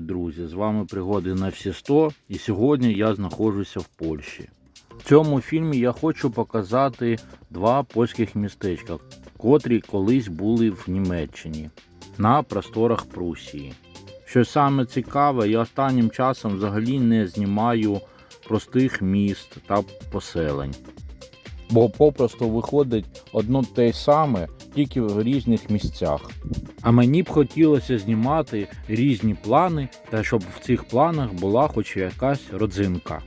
друзі! З вами пригоди на всі 100 і сьогодні я знаходжуся в Польщі. В цьому фільмі я хочу показати два польських містечка, котрі колись були в Німеччині на просторах Прусії. Що саме цікаве, я останнім часом взагалі не знімаю простих міст та поселень. Бо попросту виходить одно те саме, тільки в різних місцях. А мені б хотілося знімати різні плани, та щоб в цих планах була хоч якась родзинка.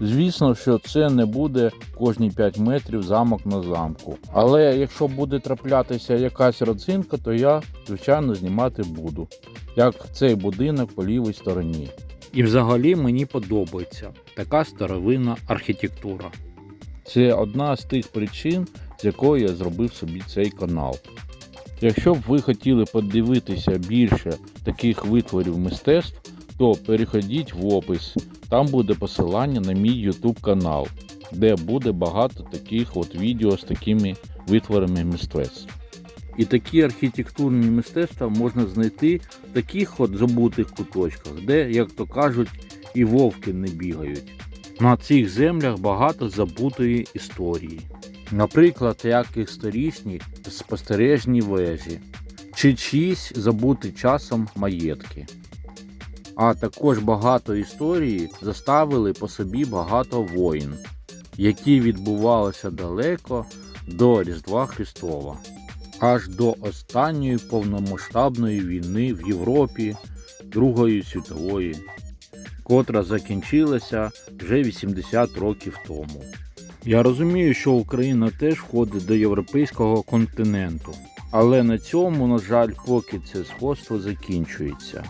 Звісно, що це не буде кожні 5 метрів замок на замку. Але якщо буде траплятися якась родзинка, то я, звичайно, знімати буду, як цей будинок по лівій стороні. І взагалі мені подобається така старовинна архітектура. Це одна з тих причин, з якої я зробив собі цей канал. Якщо б ви хотіли подивитися більше таких витворів мистецтв, то переходіть в опис. Там буде посилання на мій YouTube канал, де буде багато таких от відео з такими витворами мистецтв. І такі архітектурні мистецтва можна знайти в таких от забутих куточках, де, як то кажуть, і вовки не бігають. На цих землях багато забутої історії. Наприклад, як історичні спостережні вежі, чи чиїсь забуті часом маєтки. А також багато історії заставили по собі багато воїн, які відбувалися далеко до Різдва Христова, аж до останньої повномасштабної війни в Європі Другої світової, котра закінчилася вже 80 років тому. Я розумію, що Україна теж входить до європейського континенту, але на цьому, на жаль, поки це сходство закінчується.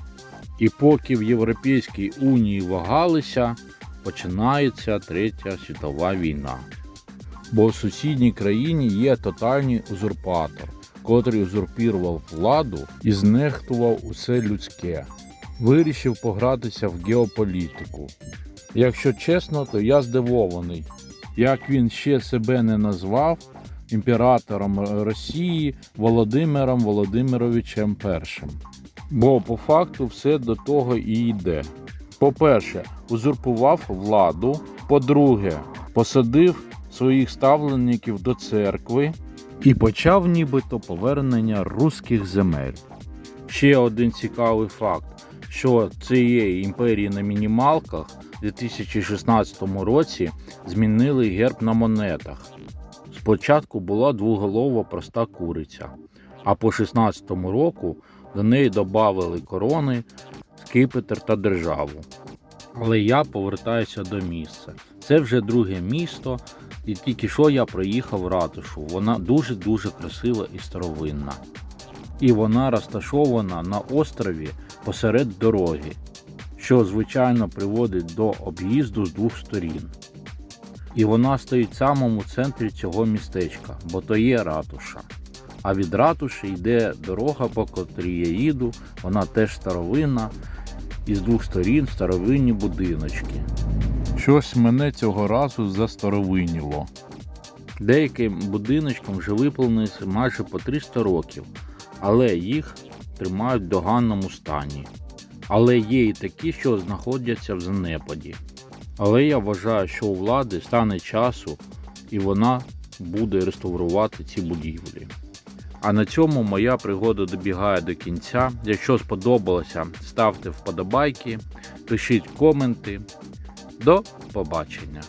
І поки в Європейській Унії вагалися, починається Третя світова війна. Бо в сусідній країні є тотальний узурпатор, котрий узурпірував владу і знехтував усе людське. Вирішив погратися в геополітику. Якщо чесно, то я здивований, як він ще себе не назвав імператором Росії Володимиром Володимировичем І. Бо по факту все до того і йде. По-перше, узурпував владу. По-друге, посадив своїх ставленників до церкви і почав нібито повернення руських земель. Ще один цікавий факт, що цієї імперії на мінімалках у 2016 році змінили герб на монетах. Спочатку була двоголова проста куриця, а по 16 року до неї додали корони, скипетр та державу. Але я повертаюся до місця. Це вже друге місто, і тільки що я проїхав ратушу. Вона дуже-дуже красива і старовинна. І вона розташована на острові посеред дороги, що звичайно приводить до об'їзду з двох сторін. І вона стоїть в самому центрі цього містечка, бо то є ратуша. А від ратуші йде дорога, по котрій я їду, вона теж старовинна, і з двох сторін старовинні будиночки. Щось мене цього разу застаровиніло. Деяким будиночкам вже виповнилося майже по 300 років, але їх тримають в доганному стані. Але є і такі, що знаходяться в занепаді. Але я вважаю, що у влади стане часу і вона буде реставрувати ці будівлі. А на цьому моя пригода добігає до кінця. Якщо сподобалося, ставте вподобайки, пишіть коменти. До побачення!